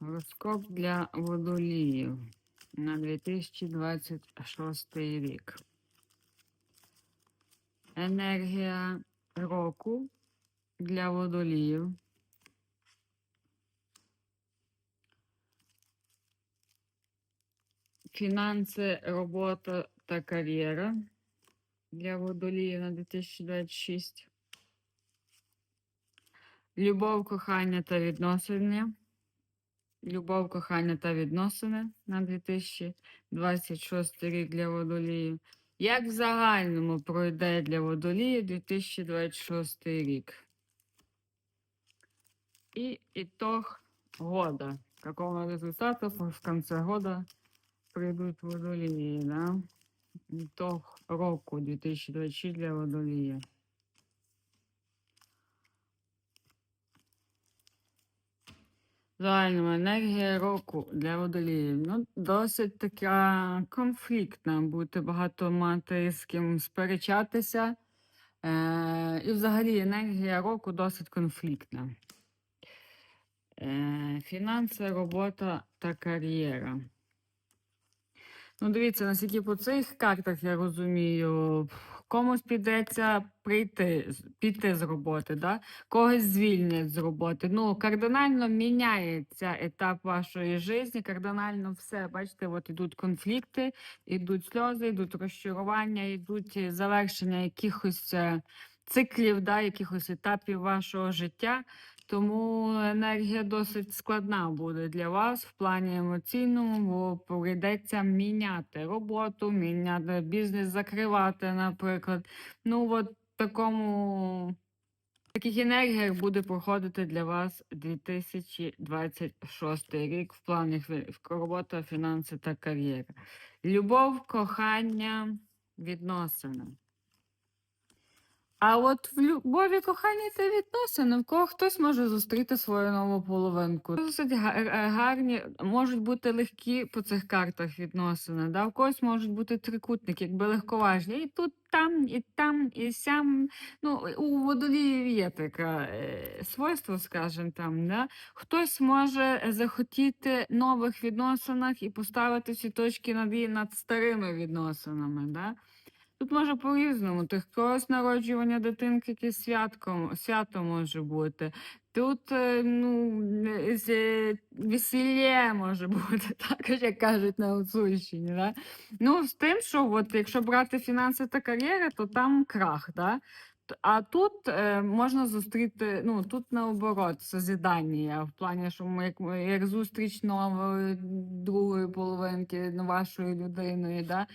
Гороскоп для водоліїв на 2026 рік. Енергія року для водоліїв. Фінанси, робота та кар'єра для водоліїв на 2026. Любов, кохання та відносини. Любов, кохання та відносини на 2026 рік для водоліїв. Як в загальному пройде для водоліїв 2026 рік? І итог года. Какого результата в конце года прийдуть водолії, да? Итог року 2026 для водолія. Загальна енергія року для водоліїв. Ну, досить така конфліктна. Будете багато мати з ким сперечатися. Е, і взагалі енергія року досить конфліктна. Е, фінанси, робота та кар'єра. Ну, дивіться, наскільки по цих картах я розумію, комусь підеться прийти, піти з роботи, да? когось звільнять з роботи. Ну, кардинально міняється етап вашої житті, кардинально все. Бачите, от ідуть конфлікти, ідуть сльози, йдуть розчарування, йдуть е, завершення якихось е, циклів, да, якихось етапів вашого життя. Тому енергія досить складна буде для вас в плані емоційному, бо прийдеться міняти роботу, міняти бізнес, закривати, наприклад. Ну, от такому. Таких енергіях буде проходити для вас 2026 рік в плані робота, фінанси та кар'єра. Любов, кохання, відносини. А от в любові, коханні та відносини, в кого хтось може зустріти свою нову половинку. Досить е, гарні, можуть бути легкі по цих картах відносини. Да? В когось можуть бути трикутники, якби легковажні. І тут, там, і там, і сям. Ну, у водоліїв є таке е, свойство, скажімо там. Да? Хтось може захотіти нових відносинах і поставити всі точки над над старими відносинами. Да? Тут може по-різному. Ти когось народжування дитинки, якесь святко, свято може бути. Тут е, ну, е, весілля може бути, також, як кажуть на Гуцульщині. Да? Ну, з тим, що от, якщо брати фінанси та кар'єра, то там крах. Да? А тут е, можна зустріти, ну тут наоборот, созідання, в плані, що ми як, як зустріч нової другої половинки вашої людиною. Да?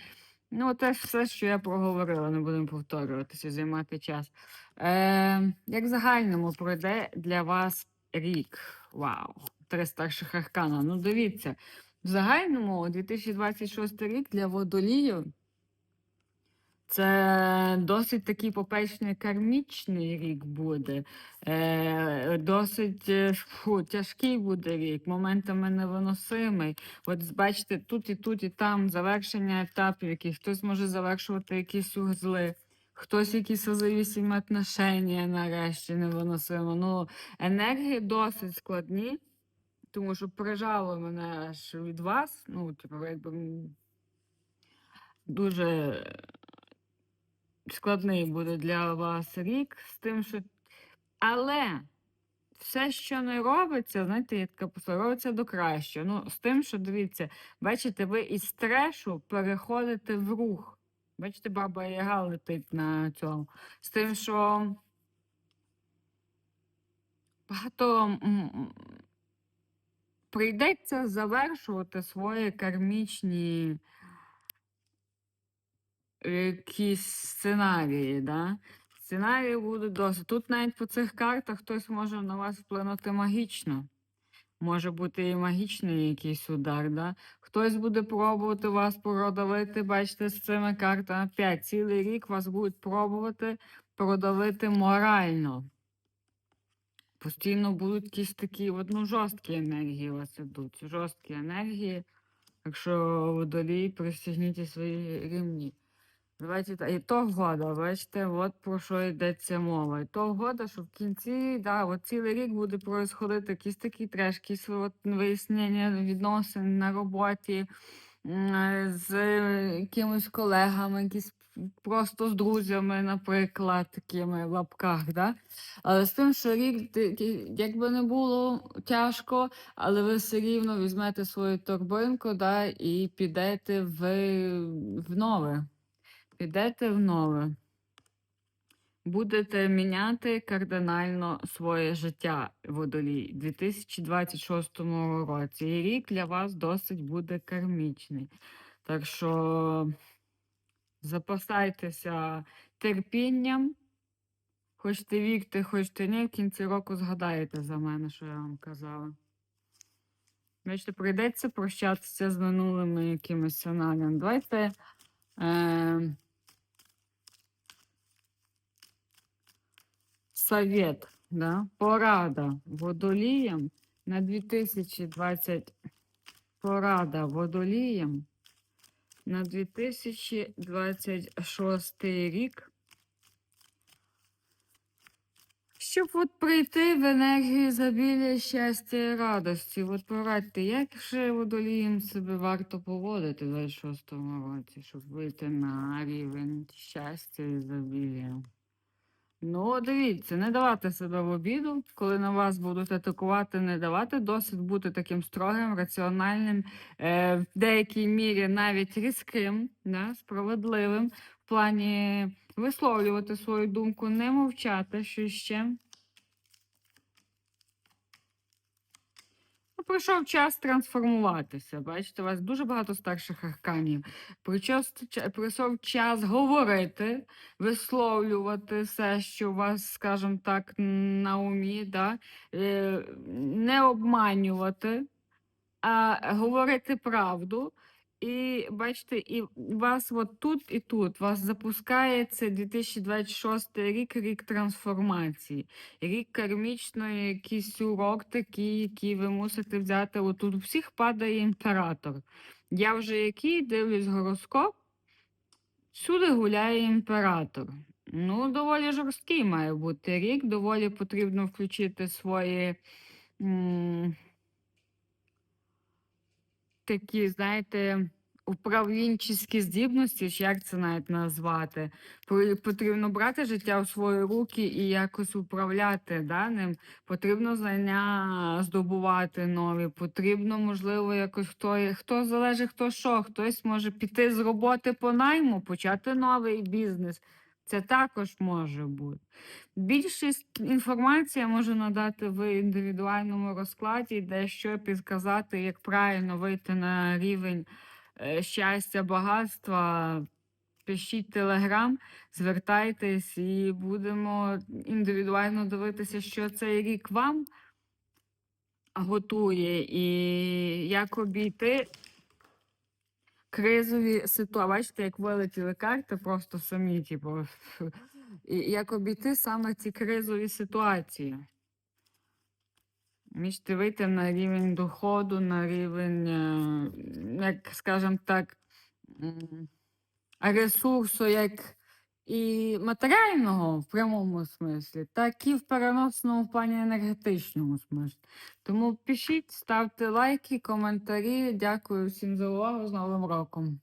Ну, те ж все, що я проговорила, не будемо повторюватися, займати час. Е, як в загальному пройде для вас рік? Вау! Три старших аркана. Ну, дивіться, в загальному 2026 рік для водолію це досить такий попечний кармічний рік буде. Е, досить е, фу, тяжкий буде рік, моментами невиносимий. От бачите, тут і тут, і там завершення етапів, яких хтось може завершувати якісь узли, хтось якісь созавісімі отношення нарешті невиносимо. Ну, енергії досить складні, тому що прижало мене аж від вас. Ну, типу, якби дуже складний буде для вас рік з тим, що. Але все, що не робиться, знаєте, є така послуга, робиться до кращого. Ну, з тим, що дивіться, бачите, ви із стрешу переходите в рух. Бачите, баба Яга летить на цьому. З тим, що багато прийдеться завершувати свої кармічні якісь сценарії, да? Сценарії будуть досить. Тут навіть по цих картах хтось може на вас вплинути магічно. Може бути і магічний якийсь удар, да? Хтось буде пробувати вас продавити, бачите, з цими картами 5. Цілий рік вас будуть пробувати продавити морально. Постійно будуть якісь такі от, ну, жорсткі енергії у вас ідуть. Жорсткі енергії. Якщо водолій, пристігніть свої рівні. Давайте. І то вгода, бачите, от про що йдеться мова. І то вгода, що в кінці, да, от цілий рік буде происходити якийсь такий треш, якісь от вияснення відносин на роботі з якимись колегами, якісь просто з друзями, наприклад, такими в лапках. Да? Але з тим, що рік, якби не було тяжко, але ви все рівно візьмете свою торбинку да, і підете в, в нове. Підете в нове. Будете міняти кардинально своє життя водолій у 2026 році. І рік для вас досить буде кармічний. Так що запасайтеся терпінням. Хочете вірте, хочете ні, в кінці року згадаєте за мене, що я вам казала. Бачите, прийдеться прощатися з минулими якимись сценаріями. Давайте. Е- Совет, да? порада водоліям на 2020 порада водоліям на 2026 рік. Щоб от прийти в енергію забілля, щастя і радості. От порадьте, як же водолієм себе варто поводити в 26 році, щоб вийти на рівень щастя і забілля. Ну, дивіться, не давати себе в обіду, коли на вас будуть атакувати, не давати досить бути таким строгим, раціональним, е, в деякій мірі навіть різким, да, справедливим, в плані висловлювати свою думку, не мовчати, що ще. Прийшов час трансформуватися. Бачите, у вас дуже багато старших арканів. Прийшов час говорити, висловлювати все, що у вас, скажімо так, на умі, да? е, не обманювати, а говорити правду. І бачите, і вас от тут і тут вас запускається 2026 рік, рік трансформації, рік кармічної, якийсь урок такий, який ви мусите взяти. Отут у всіх падає імператор. Я вже який дивлюсь гороскоп, всюди гуляє імператор. Ну, доволі жорсткий має бути рік, доволі потрібно включити свої. м, такі, знаєте, управлінчі здібності, чи як це навіть назвати. Потрібно брати життя в свої руки і якось управляти да, ним. Потрібно знання здобувати нові. Потрібно, можливо, якось хто, хто залежить, хто що. Хтось може піти з роботи по найму, почати новий бізнес. Це також може бути. Більшість інформації можу надати в індивідуальному розкладі, де що підказати, як правильно вийти на рівень щастя, багатства. Пишіть телеграм, звертайтесь і будемо індивідуально дивитися, що цей рік вам готує, і як обійти кризові ситуації. Бачите, як вилетіли карти, просто самі, типу, як обійти саме ці кризові ситуації. Міжте вийти на рівень доходу, на рівень, е, як скажемо так, ресурсу, як і матеріального в прямому смислі, так і в переносному плані енергетичному смислі. Тому пишіть, ставте лайки, коментарі. Дякую всім за увагу з Новим роком.